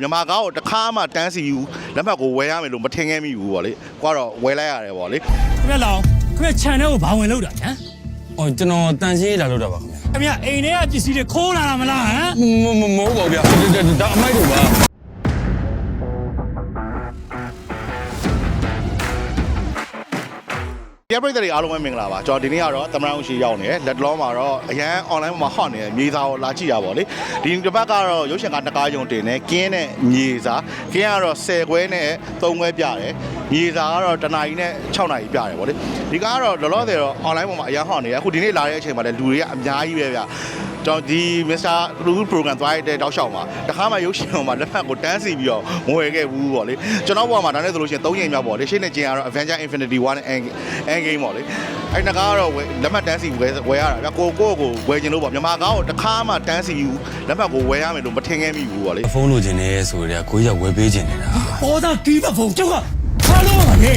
မြန်မာကားကိုတစ်ခါမှတန်းစီဘူးလက်မှတ်ကိုဝယ်ရမယ်လို့မထင်ခဲ့မိဘူးပေါ့လေကိုကတော့ဝယ်လိုက်ရတယ်ပေါ့လေခင်ဗျလောင်ခင်ဗျခြံထဲကိုဘာဝင်လို့တာဟမ်။အော်ကျွန်တော်တန်ရှင်းလာလို့တော့ပါခင်ဗျာခင်ဗျအိမ်ထဲကပစ္စည်းတွေခိုးလာတာမလားဟမ်။မမမဟုတ်ပါဘူးဗျာ။ဒါဒါဒါအမိုက်တို့ပါ ပြပရိသတ်တွေအားလုံးပဲမင်္ဂလာပါကျွန်တော်ဒီနေ့ကတော့သမရအောင်ရှိရောက်နေတယ်လက်တလုံးမှာတော့အရန် online မှာဟော့နေတယ်မြေစာကိုလာကြည့်ရပါဗောလေဒီတစ်ပတ်ကတော့ရုပ်ရှင်ကတကားယုံတင်တယ်ကင်းနဲ့မြေစာကင်းကတော့10ခွဲနဲ့3ခွဲပြတယ်မြေစာကတော့တနာရီနဲ့6နာရီပြတယ်ဗောလေဒီကားကတော့လောလောဆယ်တော့ online ပေါ်မှာအရန်ဟော့နေတယ်အခုဒီနေ့လာတဲ့အချိန်မှာလည်းလူတွေကအများကြီးပဲဗျ ကျွန်တော်ဒီ Mr. Rule Program သွားရတဲ့တောက်လျှောက်မှာတခါမှရုပ်ရှင်ပေါ်မှာလက်ဖက်ကိုတန်းစီပြီးတော့မဝယ်ခဲ့ဘူးပေါ့လေကျွန်တော်ဘဝမှာဒါနဲ့ဆိုလို့ရှိရင်၃ချိန်မြောက်ပေါ့လေရှင်းနေချင်းကတော့ Avenger Infinity War နဲ့ End End Game ပေါ့လေအဲ့တကားကတော့ဝယ်လက်မှတ်တန်းစီဝယ်ဝယ်ရတာဗျကိုကိုကိုဝယ်ခြင်းလို့ပေါ့မြန်မာကားကိုတခါမှတန်းစီဘူးလက်မှတ်ကိုဝယ်ရမယ်လို့မထင်ခဲ့မိဘူးပေါ့လေ။ဖုန်းလိုချင်နေဆိုကြကိုကြီးကဝယ်ပေးချင်နေတာပေါ်သားတီးတဲ့ဖုန်းကျောက်ကဘာလို့ရလဲ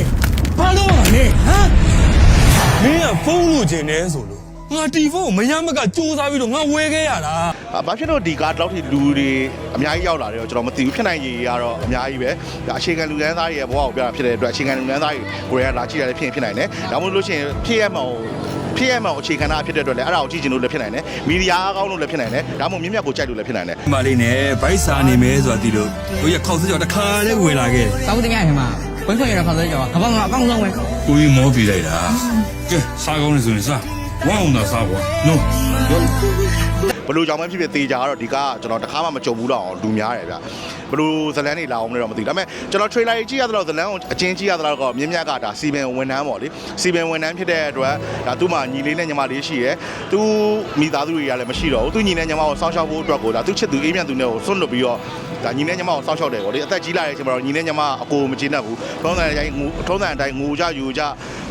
ဘာလို့ရလဲဟမ်။မင်းကဖုန်းလိုချင်နေဆိုလို့ ငါတီဖုန်းကိုမရမကစူးစမ်းပြီးတော့ငါဝယ်ခဲ့ရတာအာဘာဖြစ်လို့ဒီကားတော့ထိလူတွေအများကြီးရောက်လာတယ်တော့ကျွန်တော်မသိဘူးဖြစ်နိုင်ရည်ကတော့အများကြီးပဲဒါအခြေခံလူရန်သားတွေရဲ့ဘဝကိုပြောတာဖြစ်တဲ့အတွက်အခြေခံလူရန်သားတွေကိုရီးယားလာကြည့်ရတယ်ဖြစ်ရင်ဖြစ်နိုင်တယ်ဒါမှမဟုတ်လို့ရှိရင်ဖြစ်ရမှာဖြစ်ရမှာအခြေခံတာဖြစ်တဲ့အတွက်လည်းအဲ့ဒါကိုကြည့်ချင်လို့လည်းဖြစ်နိုင်တယ်မီဒီယာအကောင်းလို့လည်းဖြစ်နိုင်တယ်ဒါမှမဟုတ်မြင့်မြတ်ကိုကြိုက်လို့လည်းဖြစ်နိုင်တယ်။ဒီမလေးနဲ့ဗိုက်စာနေမယ်ဆိုတာဒီလိုကိုကြီးကခောက်စကြောတခါတည်းဝယ်လာခဲ့တယ်စာအုပ်တင်ရတယ်မှာဝင်းခွင့်ရတဲ့ခေါင်းစကြောကဘာမှမအကောင်းဆုံးပဲ။ကိုကြီးမောပြလိုက်တာ။ကဲစားကောင်းနေဆိုရင်စား။ ဝမ်းအောင်သာစားကွာ။ No ။ဘယ်လိုကြောင့်မှဖြစ်ဖြစ်တေချာကတော့ဒီကားကကျွန်တော်တခါမှမကြုံဘူးတော့အောင်လူများတယ်ဗျဘယ်လိုဇလန်းတွေလာအောင်လဲတော့မသိဘူးဒါပေမဲ့ကျွန်တော် trailer ကြီးကြည့်ရတော့ဇလန်းကိုအချင်းကြည့်ရတော့ကမြင်းမြတ်ကဒါစီပင်ဝန်ထမ်းပေါ့လေစီပင်ဝန်ထမ်းဖြစ်တဲ့အတွက်ဒါသူ့မှာညီလေးနဲ့ညီမလေးရှိရယ်သူမိသားစုတွေကလည်းမရှိတော့ဘူးသူညီနဲ့ညီမကိုစောင့်ရှောက်ဖို့အတွက်ကိုဒါသူချစ်သူအေးမြတ်သူနဲ့ကိုစွန့်လွတ်ပြီးတော့ဒါညီနဲ့ညီမကိုစောင့်ရှောက်တယ်ပေါ့လေအသက်ကြီးလာတဲ့အချိန်မှာတော့ညီနဲ့ညီမအကိုမကျေနပ်ဘူးထုံးစံအတိုင်းငူထုံးစံအတိုင်းငူကြယူကြ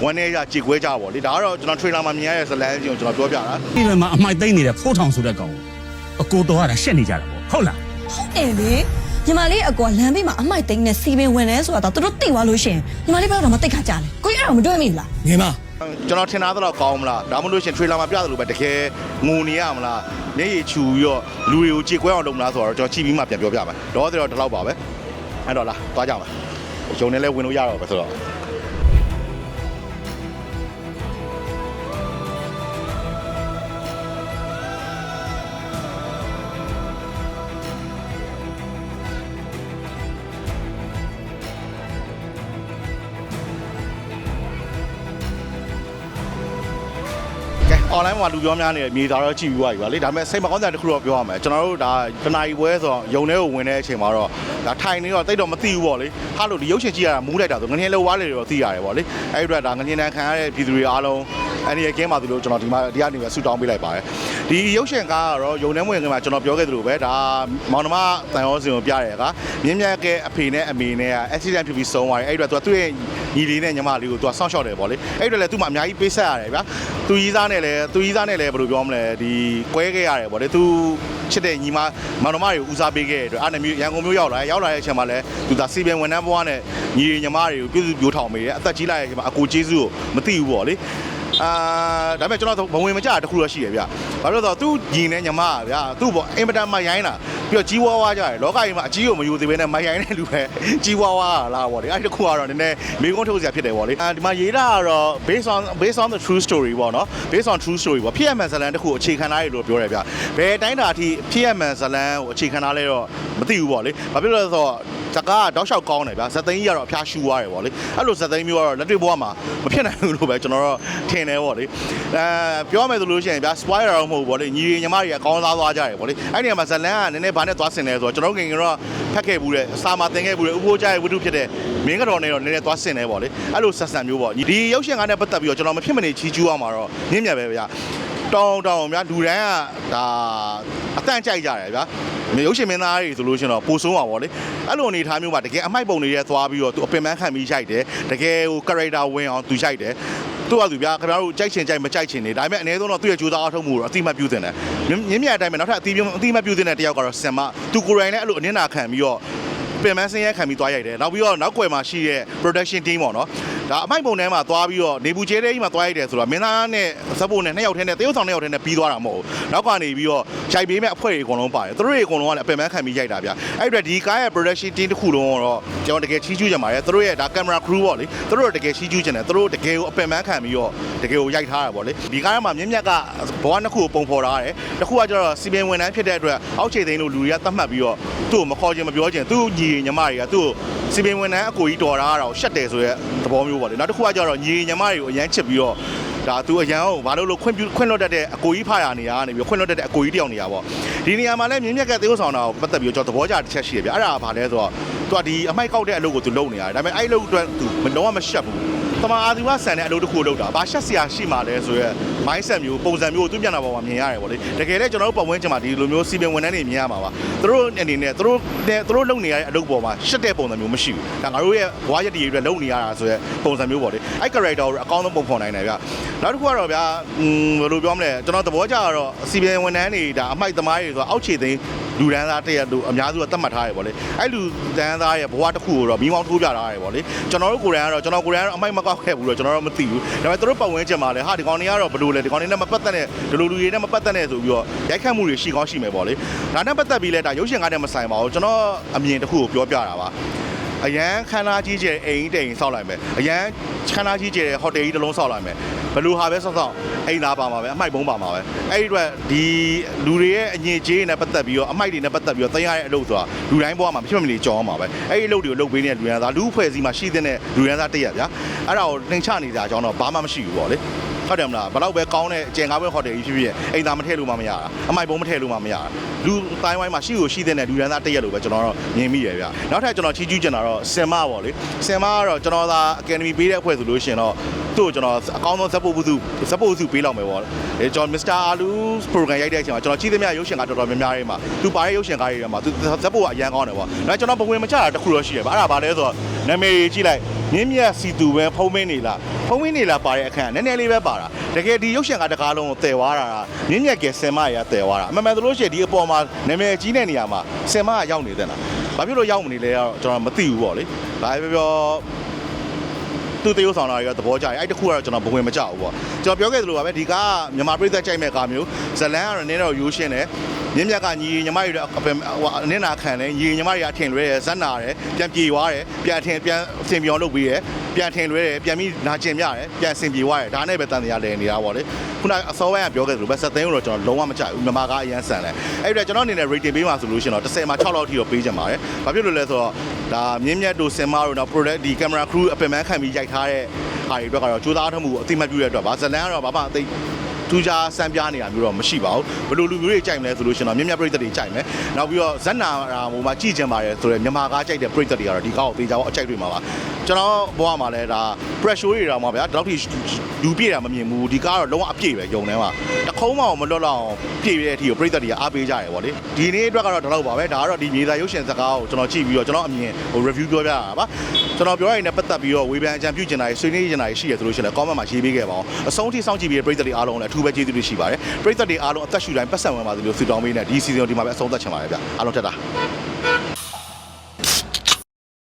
ဝမ်းနေကြကြေကွဲကြပေါ့လေဒါကတော့ကျွန်တော် trailer မှာမြင်ရတဲ့ဇလန်းကြီးကိုကျွန်တော်ပြောပြတာဒီမှာအမိုက်သိမ့်နေတဲ့ဖိုးထောင်ဆိုတဲ့ကောင်အကိုတော်ရတာရှက်နေကြတာပေါ့ဟုတ်လားအဲ့လေညီမလေးအကွာလမ်းဘေးမှာအမိုက်သိန်းနဲ့စီပင်ဝင်နေဆိုတာတော့သူတို့သိသွားလို့ရှရင်ညီမလေးဘက်တော့မသိခါကြလေကိုကြီးအဲ့တော့မတွေ့မိဘူးလားငင်မကျွန်တော်ထင်သားတော့ကောင်းမလားဒါမှမဟုတ်ရှင် trailer မှာပြသလိုပဲတကယ်ငုံနေရမလားမျက်ရည်ချူပြီးတော့လူတွေကိုကြေကွဲအောင်လုပ်မလားဆိုတော့ကျွန်တော်ကြည့်ပြီးမှပြန်ပြောပြမယ်တော့တော့ဒီလောက်ပါပဲအဲ့တော့လားသွားကြပါရုံနဲ့လဲဝင်လို့ရတော့ပဲဆိုတော့ online မှာလူပြောများနေတယ်မြေသားတော့ကြည့်ပြီးသွားပြီပါလေဒါပေမဲ့စိတ်မကောင်းတဲ့တစ်ခုတော့ပြောရမယ်ကျွန်တော်တို့ဒါတနာရီပွဲဆိုတော့ယုံထဲကိုဝင်တဲ့အချိန်မှာတော့ဒါထိုင်နေတော့တိတ်တော့မသိဘူးပေါ့လေဟာလို့ဒီရုပ်ရှင်ကြည့်ရတာမူးလိုက်တာဆိုငင်းလောဝါးလေတော့သိရတယ်ပေါ့လေအဲ့ဒီအတွက်ဒါငင်းတန်းခံရတဲ့ပြည်သူတွေအားလုံးအနေနဲ့ကင်းပါသလိုကျွန်တော်ဒီမှာဒီကနေပဲဆူတောင်းပေးလိုက်ပါတယ်ဒီရုပ်ရှင်ကားကတော့ယုံထဲဝင်ကမှာကျွန်တော်ပြောခဲ့သလိုပဲဒါမောင်နှမတန်ရောစင်ကိုပြရဲကမြင်းမြတ်ကအဖေနဲ့အမေနဲ့က accident ဖြစ်ပြီးဆုံးသွားတယ်အဲ့ဒီအတွက်သူကသူ့ရဲ့ ညီလေးနဲ့ညီမလေးကိုသူကစောင့်ရှောက်တယ်ပေါ့လေအဲ့ဒီအတွက်လည်းသူ့မှာအများကြီးပေးဆက်ရတယ်ဗျာသူကြီးစားနဲ့လည်းသူကြီးစားနဲ့လည်းဘယ်လိုပြောမလဲဒီကွဲခဲ့ရတယ်ပေါ့လေသူချစ်တဲ့ညီမမောင်နှမတွေကိုဦးစားပေးခဲ့တဲ့အတွက်အဲ့ဒါမျိုးရန်ကုန်မြို့ရောက်လာတယ်ရောက်လာတဲ့အချိန်မှာလည်းသူသာစီပင်ဝန်ထမ်းဘဝနဲ့ညီညီမတွေကိုပြုစုပြောထောင်ပေးတယ်အသက်ကြီးလာတဲ့အချိန်မှာအကိုကျေးဇူးကိုမသိဘူးပေါ့လေအာဒါပေမဲ့ကျွန်တော်မဝင်မကြတခုတော့ရှိရဗျ။ဘာလို့လဲဆိုတော့သူ့ညီနဲ့ညီမကဗျာသူ့ပေါ့အင်မတန်မရိုင်းတာ ပြီးတော့ကြီးဝါးဝါးကြတယ်လောကကြီးမှာအကြီးကိုမယူသေးဘဲနဲ့မရိုင်းတဲ့လူပဲကြီးဝါးဝါးလာပေါ့လေအဲ့ဒီတစ်ခုကတော့နည်းနည်းမိကုန်းထုတ်စရာဖြစ်တယ်ပေါ့လေအာဒီမှာရေးတာကတော့ based on based on the true story ပေါ့နော် based on true story ပေါ့ဖြစ်ရမှန်ဇာတ်လမ်းတစ်ခုကိုအခြေခံထားရလို့ပြောတယ်ဗျဘယ်တိုင်းတာအထိဖြစ်ရမှန်ဇာတ်လမ်းကိုအခြေခံထားလဲတော့မသိဘူးပေါ့လေဘာဖြစ်လို့လဲဆိုတော့ဇကားကတောက်လျှောက်ကောင်းတယ်ဗျာဇက်သိန်းကြီးကတော့အဖျားရှူသွားတယ်ပေါ့လေအဲ့လိုဇက်သိန်းမျိုးကတော့လက်တွေ့ဘဝမှာမဖြစ်နိုင်ဘူးလို့ပဲကျွန်တော်တော့ထင်တယ်ပေါ့လေအဲပြောမယ်ဆိုလို့ရှိရင်ဗျာ spoiler တော့မဟုတ်ဘူးပေါ့လေညီညီမတွေကကောင်းစားသွားကြတယ်ပေါ့လေအဲ့ဒီနေရာမှာဇလန်ကနည်းနည်းဘာနဲ့သွားဆင်လဲဆိုတော့ကျွန်တော်ငယ်ငယ်တော့ဖက်ခဲ့ဘူးတဲ့စာမှာသင်ခဲ့ဘူးတဲ့ဥပိုးကြရဲ့ဝတ္ထုဖြစ်တဲ့မင်းကတော့နေတော့နည်းနည်းသွားဆင်တယ်ပေါ့လေအဲ့လိုဆက်ဆံမျိုးပေါ့ဒီရုပ်ရှင်ကားနဲ့ပတ်သက်ပြီးတော့ကျွန်တော်မဖြစ်မနေချီးကျူးရမှာတော့မြင့်မြတ်ပဲဗျာတောင်းတောင်းများလူတန်းကဒါအတန့်ကြိုက်ကြတယ်ဗျာရုပ်ရှင်မင်းသားတွေဆိုလို့ရှိရင်တော့ပိုဆိုးပါဗောလေအဲ့လိုအနေထားမျိုးမှာတကယ်အမိုက်ပုံတွေရဲသွားပြီးတော့သူအပင်ပန်းခံပြီးရိုက်တယ်တကယ်ဟို character ဝင်အောင်သူရိုက်တယ် သူ့ဟာသူဗျာခင်ဗျားတို့ကြိုက်ချင်ကြိုက်မကြိုက်ချင်နေဒါပေမဲ့အနည်းဆုံးတော့သူ့ရဲ့ကြိုးစားအားထုတ်မှုကိုအတိမတ်ပြုတင်တယ်မြင်းမြတ်အတိုင်းပဲနောက်ထပ်အတိအတိမတ်ပြုတင်တဲ့တယောက်ကတော့ဆင်မသူကိုယ်တိုင်လည်းအဲ့လိုအနစ်နာခံပြီးတော့ပင်မဆင်းရဲခံပြီးသွားရိုက်တယ်နောက်ပြီးတော့နောက်ွယ်မှာရှိတဲ့ production team ပေါ့နော် ဒါအမိုက်ပုံထဲမှာသွားပြီးတော့နေဘူးကျဲတဲ့ကြီးမှာသွားရိုက်တယ်ဆိုတော့မင်းသားနဲ့ဇက်ဖို့နဲ့နှစ်ယောက်ထဲနဲ့တရုတ်ဆောင်နှစ်ယောက်ထဲနဲ့ပြီးသွားတာမဟုတ်ဘူးနောက်ကနေပြီးတော့ခြိုက်ပေးမဲ့အဖွဲ့တွေအကုန်လုံးပါတယ်သူတို့တွေအကုန်လုံးကလည်းအပင်ပန်းခံပြီးရိုက်တာဗျအဲ့အတွက်ဒီကားရဲ့ production team တစ်ခုလုံးကတော့ကျွန်တော်တကယ်ချီးကျူးကြပါတယ်သူတို့ရဲ့ဒါ camera crew ပေါ့လေသူတို့တကယ်ချီးကျူးကြတယ်သူတို့တကယ်ကိုအပင်ပန်းခံပြီးတော့တကယ်ကိုရိုက်ထားတာပေါ့လေဒီကားထဲမှာမြင့်မြတ်ကဘဝနှစ်ခုကိုပုံဖော်ထားတယ်တစ်ခုကကျတော့စီပင်ဝန်ထမ်းဖြစ်တဲ့အတွက်အောက်ခြေသိန်းလို့လူတွေကသတ်မှတ်ပြီးတော့သူ့ကိုမခေါ်ခြင်းမပြောခြင်းသူ့ညီညီမတွေကသူ့ကိုစီပင်ဝန်ထမ်းအကိုကြီးတော်တာကတော့ရှက်တယ်ဆိုရဲသဘောမျိုးပေါ့လေနောက်တစ်ခုကကျတော့ညီညီမတွေကိုအရန်ချစ်ပြီးတော့ဒါသူအရန်ကိုဘာလို့လို့ခွင့်ပြုခွင့်လွတ်တတ်တဲ့အကိုကြီးဖာရနေရကနေပြီးခွင့်လွတ်တတ်တဲ့အကိုကြီးတယောက်နေရပေါ့ဒီနေရာမှာလည်းမြင့်မြတ်ကသေုပ်ဆောင်တာကိုပတ်သက်ပြီးတော့ကျွန်တော်သဘောကျတစ်ချက်ရှိတယ်ဗျအဲ့ဒါကဘာလဲဆိုတော့သူကဒီအမိုက်ကောက်တဲ့အလုပ်ကိုသူလုပ်နေရတယ်ဒါပေမဲ့အဲ့အလုပ်အတွက်သူမလုံးဝမရှက်ဘူးတမန်အာဒီဝဆန်တဲ့အလုပ်တစ်ခုလုပ်တာဘာရှက်စရာရှိမှလဲဆိုရဲ mindset မျိုးပုံစံမျိုးကိုသူမျက်နှာပေါ်မှာမြင်ရတယ်ပေါ့လေတကယ်လည်းကျွန်တော်တို့ပတ်ဝန်းကျင်မှာဒီလိုမျိုးစီပင်ဝန်ထမ်းတွေမြင်ရမှာပါသူတို့အနေနဲ့သူတို့နဲ့သူတို့လုပ်နေရတဲ့အလုပ်ပေါ်မှာရှက်တဲ့ပုံစံမျိုးမရှိဘူးဒါငါတို့ရဲ့ဘဝရည်တည်ရတဲ့လုပ်နေရတာဆိုရဲပုံစံမျိုးပေါ့လေအဲ့ character ကိုအကောင်းဆုံးပုံဖော်နိုင်တယ်ဗျနောက်တစ်ခုကတော့ဗျာอืมဘယ်လိုပြောမလဲကျွန်တော်သဘောကျတော့စီပင်ဝန်ထမ်းတွေဒါအမိုက်သမားတွေဆိုတော့အောက်ခြေသိန်းလူဒန်းသားတရက်တို့အများစုကသတ်မှတ်ထားတယ်ပေါ့လေအဲ့လူဒန်းသားရဲ့ဘဝတစ်ခုကိုတော့မိမောင်းထိုးပြထားတယ်ပေါ့လေကျွန်တော်တို့ကိုယ်တိုင်ကတော့ကျွန်တော်ကိုယ်တိုင်ကတော့အမိုက်မကောက်ခဲ့ဘူးတော့ကျွန်တော်တော့မသိဘူးဒါပေမဲ့သူတို့ပတ်ဝန်းကျင်မှာလည်းဟာဒီကောင်တွေကတော့ဘယ်လိုလဲဒီကောင်တွေနဲ့မပတ်သက်နဲ့ဒီလိုလူတွေနဲ့မပတ်သက်နဲ့ဆိုပြီးတော့ရိုက်ခတ်မှုတွေရှိကောင်းရှိမယ်ပေါ့လေဒါနဲ့ပတ်သက်ပြီးလဲဒါရုပ်ရှင်ကားနဲ့မဆိုင်ပါဘူးကျွန်တော်အမြင်တစ်ခုကိုပြောပြတာပါအရန်ခန်းသားကြီးကျယ်အိမ်တိမ်ဆောက်လိုက်မယ်အရန်ခန်းသားကြီးကျယ်ဟိုတယ်ကြီးတစ်လုံးဆောက်လိုက်မယ်ဘယ်လိုဟာပဲဆောက်ဆောက်အိမ်သားပါမှာပဲအမိုက်ဘုံပါမှာပဲအဲ့ဒီအတွက်ဒီလူတွေရဲ့အငြိကြေးနဲ့ပတ်သက်ပြီးတော့အမိုက်တွေနဲ့ပတ်သက်ပြီးတော့တင်ရတဲ့အလုပ်ဆိုတာလူတိုင်းဘဝမှာဖြစ်မနေကြောင်းမှာပဲအဲ့ဒီအလုပ်တွေကိုလုပ်ပေးနေတဲ့လူရန်သားလူဖွဲ့စည်းမှာရှိတဲ့လူရန်သားတရက်ဗျာအဲ့ဒါကိုနှိမ်ချနေတာကြောင်းတော့ဘာမှမရှိဘူးပေါ့လေ ဟုတ်တယ်မလားဘလောက်ပဲကောင်းတဲ့အကျင်ကားပွဲဟိုတယ်ကြီးဖြစ်ဖြစ်အိမ်သားမထည့်လို့မှမရတာအမိုက်ဘုံမထည့်လို့မှမရတာလူတိုင်းဝိုင်းမှာရှိကိုရှိတဲ့လူရန်သားတရက်လို့ပဲကျွန်တော်တော့မြင်မိရဗျာနောက်ထပ်ကျွန်တော်ချီးကျူးချင်တာတော့စင်မပေါ့လေစင်မကတော့ကျွန်တော်သာအကယ်ဒမီပေးတဲ့အဖွဲ့ဆိုလို့ရှိရင်တော့ သူ့ကိုကျွန်တော်အကောင်းဆုံးဇက်ပုတ်ပုစုဇက်ပုတ်စုပေးလောက်မယ်ပေါ့အဲကျွန်တော်မစ္စတာအာလူး program ရိုက်တဲ့အချိန်မှာကျွန်တော်ချီးသမျှရုပ်ရှင်ကတော်တော်များများတွေမှာသူပါတဲ့ရုပ်ရှင်ကားတွေထဲမှာသူဇက်ပုတ်ကအရန်ကောင်းတယ်ပေါ့ဒါကျွန်တော်ဘဝင်မချတာတစ်ခုတော့ရှိတယ်ဗျအဲ့ဒါဘာလဲဆိုတော့နာမည်ကြီးကြည့်လိုက်မြင်းမြတ်စီသူပဲဖုံးမင်းနေလားဖုံးမင်းနေလားပါတဲ့အခန်းနည်းနည်းလေးပဲပါတာတကယ်ဒီရုပ်ရှင်ကတကားလုံးကိုတည်သွားတာမြင်းမြတ်ကစင်မရတည်သွားတာအမှန်မှန်ဆိုလို့ရှိရင်ဒီအပေါ်မှာနာမည်ကြီးတဲ့နေရာမှာစင်မကရောက်နေတဲ့လားဘာဖြစ်လို့ရောက်မနေလဲတော့ကျွန်တော်မသိဘူးပေါ့လေဒါပဲပြော သူတရုပ်ဆောင်တာတွေကသဘောကျတယ်အဲ့တခုကတော့ကျွန်တော်ဘဝင်မကြဘူးပေါ့ကျွန်တော်ပြောခဲ့သလိုပါပဲဒီကားကမြန်မာပြည်သက်ကြိုက်မဲ့ကားမျိုးဇလန်ကတော့နည်းတော့ရိုးရှင်းတယ်မြင်းမြတ်ကညီညီမတွေအပင်ဟိုအနစ်နာခံတယ်ညီညီမတွေအထင်လွဲတယ်ဇက်နာတယ်ပြန်ပြေသွားတယ်ပြန်ထင်ပြန်အဆင်ပြောင်းလုပ်ပြီးတယ်ပြန်ထင်လွဲတယ်ပြန်ပြီးနာကျင်မြတယ်ပြန်ဆင်ပြေသွားတယ်ဒါနဲ့ပဲတန်တရားလဲနေတာပေါ့လေခုနအစောပိုင်းကပြောခဲ့သလိုပဲဆက်သိန်းကိုတော့ကျွန်တော်လုံးဝမကြိုက်ဘူးမြန်မာကားအရန်ဆန်တယ်အဲ့ဒါကျွန်တော်အနေနဲ့ rating ပေးမှာဆိုလို့ရှိရင်တော့10မှာ6လောက်ထိတော့ပေးကြပါတယ်ဘာဖြစ်လို့လဲဆိုတော့ဒါမြင်းမြတ်တို့စင်မာတို့တော့ product ဒီ camera crew အပင်ပန်းခံပြီးရိုက်ထားတဲ့ဟာတွေအတွက်ကတော့ကြိုးစားထမှုကိုအတိမတ်ပြုတဲ့အတွက်ဗာဇလန်ကတော့ဘာမှအသိထူးခြားစမ်းပြားနေတာမျိုးတော့မရှိပါဘူးဘယ်လိုလူမျိုးတွေကြိုက်မလဲဆိုလို့ရှိရင်တော့မြင့်မြတ်ပရိသတ်တွေကြိုက်မယ်နောက်ပြီးတော့ဇက်နာဟိုမှာကြည်ကျင်ပါတယ်ဆိုတော့မြန်မာကားကြိုက်တဲ့ပရိသတ်တွေကတော့ဒီကားကိုသေချာတော့အကြိုက်တွေမှာပါကျွန်တော်ဘဝမှာလည်းဒါ pressure တွေတော့မှာဗျာဒီလောက်ထိလူပြည့်တာမမြင်ဘူးဒီကားကတော့လုံးဝအပြည့်ပဲယုံထဲမှာတခုံးမအောင်မလွတ်လောက်အောင်ပြည့်ရတဲ့အထိကိုပရိသတ်တွေကအားပေးကြတယ်ဗောလေဒီနေ့အတွက်ကတော့ဒီလောက်ပါပဲဒါကတော့ဒီမြေသားရုပ်ရှင်စကားကိုကျွန်တော်ကြည့်ပြီးတော့ကျွန်တော်အမြင်ဟို review ပြောပြတာပါကျွန်တော်ပြောရရင်လည်းပတ်သက်ပြီးတော့ဝေဖန်အကြံပြုချင်တာတွေဆွေးနွေးချင်တာတွေရှိရဆိုလို့ရှိရင်လည်း comment မှာရေးပေးခဲ့ပါအောင်အဆုံးထိစောင့်ကြည့်ပြီးတဲ့ပရိသတ်တွေအားလုံးလည်းအထူးပဲကျေးဇူးတွေရှိပါတယ်ပရိသတ်တွေအားလုံးအသက်ရှူတိုင်းပတ်စံဝင်ပါသလိုဆုတောင်းပေးနေဒီ season ဒီမှာပဲအဆုံးသတ်ချင်ပါတယ်ဗျအားလုံးတက်တာ